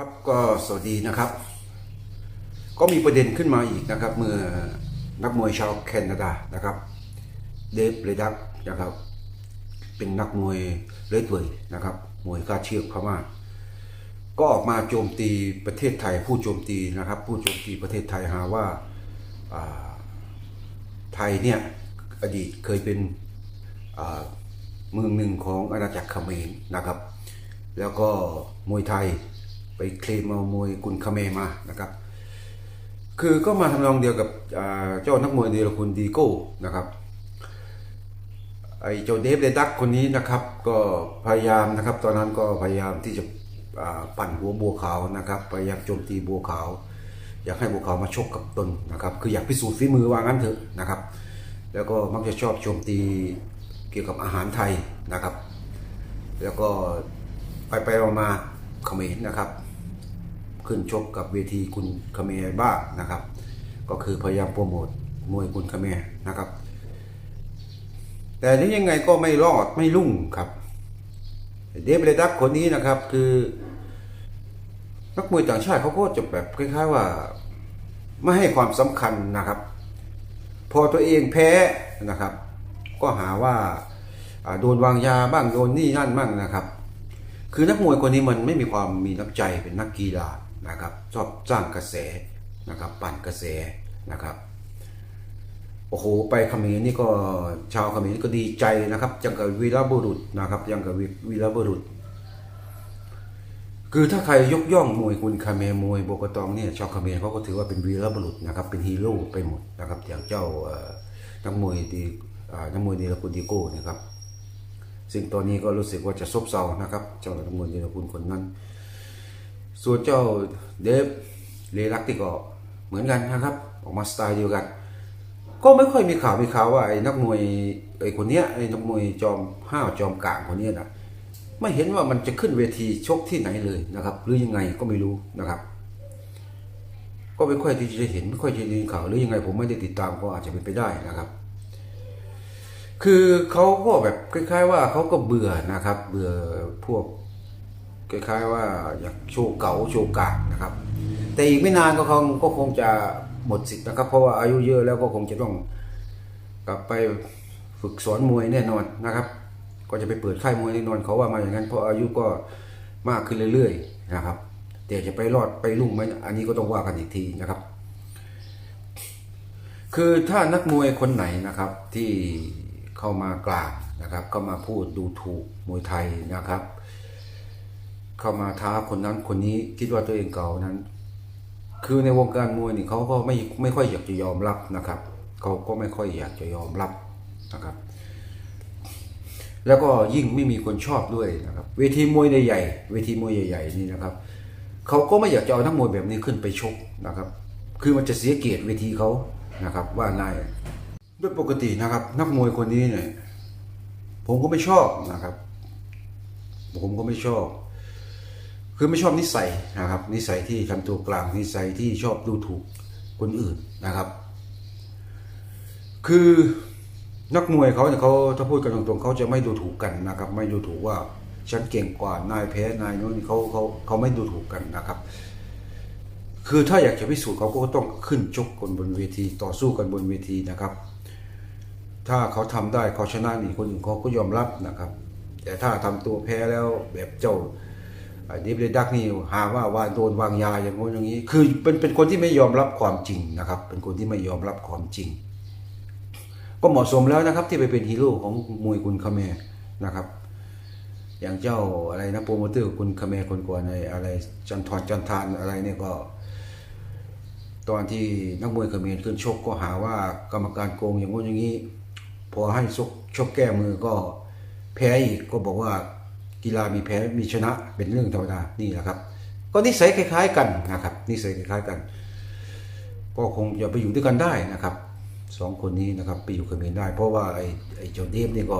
ครับก็สวัสดีนะครับ ก็มีประเด็นขึ้นมาอีกนะครับ เมื่อนักมวยชาวแคนาดานะครับเดฟเลดักนะครับ เป็นนักมวยเลือดเวยนะครับมวยกล้าเชือกพม่าก็ออกมาโจมตีประเทศไทย ผู้โจมตีนะครับ ผู้โจมตีประเทศไทยหาว่าาไทยเนี่ยอดีตเคยเป็นเมืองหนึ่งของอาณาจักรเขมรนะครับ แล้วก็มวยไทย ไปเคลมเอามวยกุนคาเมมานะครับ คือก็มาทำนองเดียวกับเจ้านักมวยเดียรคุณดีโก้นะครับไอ้เจ้าเดฟเดดักคนนี้นะครับ ก็พยายามนะครับ ตอนนั้นก็พยายามที่จะปั่นหัวบัวขาวนะครับ พยายามโจมตีบัวขาว อยากให้บัวขาวมาชกกับตนนะครับ คืออยากพิสูจน์ฝีมือว่างั้นเถอะนะครับ แล้วก็มักจะชอบโจมตีเกี่ยวกับอาหารไทยนะครับ แล้วก็ไปไปมาเขมรนะครับ ขึ้นชกกับเวทีคุณคเมรบ้างนะครับ ก็คือพยายามโปรโมทมวยคุณคเมรนะครับ แต่ถึงยังไงก็ไม่รอดไม่รุ่งครับเดฟเลดักคนนี้นะครับคือนักมวยต่างชาติเขาก็จะแบบคล้ายๆว่าไม่ให้ความสำคัญนะครับ พอตัวเองแพ้นะครับ ก็หาว่าโดนวางยาบ้างโดนนี่นั่นบ้างนะครับ คือนักมวยคนนี้มันไม่มีความมีน้ำใจเป็นนักกีฬานะครับ ชอบสร้างกระแสนะครับ ปั่นกระแสนะครับโอ้โหไปเขมรนี่ก็ชาวเขมรก็ดีใจนะครับยังกับวีรบุรุษนะครับยังกับวีรบุรุษ คือถ้าใครยกย่องมวยคุณคาเมมวยโบกตองเนี่ยชาวเขมรเขาก็ถือว่าเป็นวีรบุรุษนะครับเป็นฮีโร่ไปหมดนะครับอย่างเจ้านักมวยดีนักมวยดีลกุนดิโก้เนะครับ ซึ่งตอนนี้ก็รู้สึกว่าจะซบเซานะครับ เจ้านักมวยดีลกุนคนนั้น ส่วนเจ้าเดฟเลลักที่ก็เหมือนกันนะครับ ออกมาสไตล์เดียวกัน ก็ไม่ค่อยมีข่าวมีข่าวว่าไอ้นักมวยไอ้คนเนี้ยไอ้นักมวยจอมห้าวจอมกลางคนเนี้ยนะไม่เห็นว่ามันจะขึ้นเวทีชกที่ไหนเลยนะครับ หรือยังไงก็ไม่รู้นะครับ ก็ไม่ค่อยที่จะเห็นไม่ค่อยจะได้ข่าวหรือยังไง ผมไม่ได้ติดตามก็อาจจะเป็นไปได้นะครับ คือเขาก็แบบคล้าย ๆ ว่าเขาก็เบื่อนะครับ เบื่อพวกคล้าย ๆ ว่าอยากโชว์เก๋าโชว์กากนะครับ แต่อีกไม่นานก็คงก็คงจะหมดสิทธิ์นะครับ เพราะว่าอายุเยอะแล้วก็คงจะต้องกลับไปฝึกสอนมวยแน่นอนนะครับ ก็จะไปเปิดค่ายมวยแน่นอนเขาว่ามาอย่างนั้นเพราะอายุก็มากขึ้นเรื่อย ๆ นะครับ แต่จะไปรอดไปลุ่งไหมอันนี้ก็ต้องว่ากันอีกทีนะครับ คือถ้านักมวยคนไหนนะครับที่ เข้ามากล่าวนะครับ เข้ามาพูดดูถูกมวยไทยนะครับ เข้ามาท้าคนนั้นคนนี้คิดว่าตัวเองเก่านั้น คือในวงการมวยนี่เขาก็ไม่ไม่ค่อยอยากจะยอมรับนะครับเขาก็ไม่ค่อยอยากจะยอมรับนะครับ แล้วก็ยิ่งไม่มีคนชอบด้วยนะครับ เวทีมวยใหญ่เวทีมวยใหญ่ ๆ นี่นะครับเขาก็ไม่อยากจะเอานักมวยแบบนี้ขึ้นไปชกนะครับ คือมันจะเสียเกียรติเวทีเขานะครับว่านาย ด้วยปกตินะครับ นักมวยคนนี้เนี่ยผมก็ไม่ชอบนะครับ ผมก็ไม่ชอบ คือไม่ชอบนิสัยนะครับ นิสัยที่ทำตัวกลางนิสัยที่ชอบดูถูกคนอื่นนะครับ คือนักมวยเขาเนี่ยเขาถ้าพูดกันตรงๆเขาจะไม่ดูถูกกันนะครับ ไม่ดูถูกว่าฉันเก่งกว่านายแพ้นายโน้นเขาเขาเขาไม่ดูถูกกันนะครับ คือถ้าอยากจะพิสูจน์เขาก็ต้องขึ้นชกกันบนเวที ต่อสู้กันบนเวทีนะครับ ถ้าเขาทำได้เขาชนะนี่คนเขาก็ยอมรับนะครับ แต่ถ้าทำตัวแพ้แล้วแบบเจ้าดิฟเลดักนี่หาว่าว่าโดนวางยาอย่างโน้นอย่างนี้ คือเป็นเป็นคนที่ไม่ยอมรับความจริงนะครับ เป็นคนที่ไม่ยอมรับความจริง ก็เหมาะสมแล้วนะครับ ที่ไปเป็นฮีโร่ของมวยคุณคาเมนะครับ อย่างเจ้าอะไรนะโปรโมเตอร์คุณคาเมคนก่อนในอะไรจันทรจันทานอะไรเนี่ยก็ ตอนที่นักมวยคาเมขึ้นชกก็หาว่ากรรมการโกงอย่างโน้นอย่างนี้ พอให้ชกชกแก้มือก็แพ้อีกก็บอกว่ากีฬามีแพ้มีชนะเป็นเรื่องธรรมดานี่แหละครับ ก็นิสัยคล้าย ๆ กันนะครับนิสัยคล้ายๆกัน ก็คงจะไปอยู่ด้วยกันได้นะครับสองคนนี้นะครับไปอยู่เขมรได้ เพราะว่าไอ้ไอ้เจ้าเดฟนี่ก็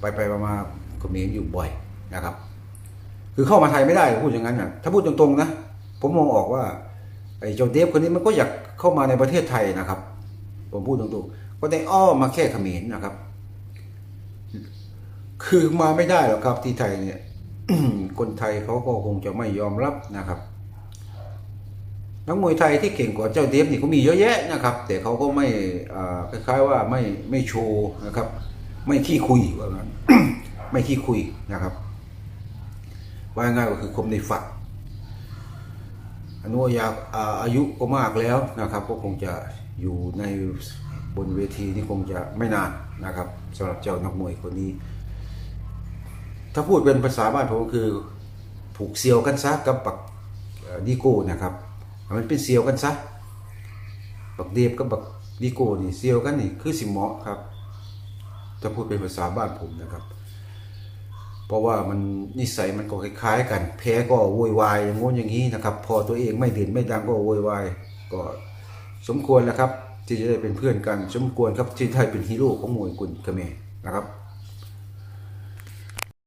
ไปไปมาเขมรอยู่บ่อยนะครับ คือเข้ามาไทยไม่ได้พูดอย่างนั้นนะถ้าพูดตรงๆนะผมมองออกว่าไอ้เจ้าเดฟคนนี้มันก็อยากเข้ามาในประเทศไทยนะครับ ผมพูดตรงๆ ก็ได้อ้อมมาแค่เขมรนะครับ คือมาไม่ได้หรอกครับที่ไทยเนี่ยคนไทยเขาก็คงจะไม่ยอมรับนะครับนักมวยไทยที่เก่งกว่าเจ้าเดฟนี่ก็มีเยอะแยะนะครับ แต่เขาก็ไม่คล้ายๆว่าไม่ไม่โชว์นะครับ ไม่ขี้คุยว่างั้นไม่ขี้คุยนะครับว่าง่ายก็คือคมในฝักอนุยาอ่าอายุก็มากแล้วนะครับ ก็คงจะอยู่ใน บนเวทีนี่คงจะไม่นานนะครับสำหรับเจ้านักมวยคนนี้ ถ้าพูดเป็นภาษาบ้านผมคือผูกเซียวกันซะกับปักดีโก้นะครับ มันเป็นเซียวกันซะปักเดียบกับปักดีโก้นี่เซียวกันนี่คือสิเหมาะครับถ้าพูดเป็นภาษาบ้านผมนะครับ เพราะว่ามันนิสัยมันก็คล้ายๆ กัน แพ้ก็โวยวายอย่างงู้นอย่างนี้นะครับ พอตัวเองไม่เด่นไม่ดังก็โวยวายก็สมควรแล้วครับ ที่จะได้เป็นเพื่อนกัน สมควรครับที่ได้เป็นฮีโร่ของมวยกุลเขมรนะครับ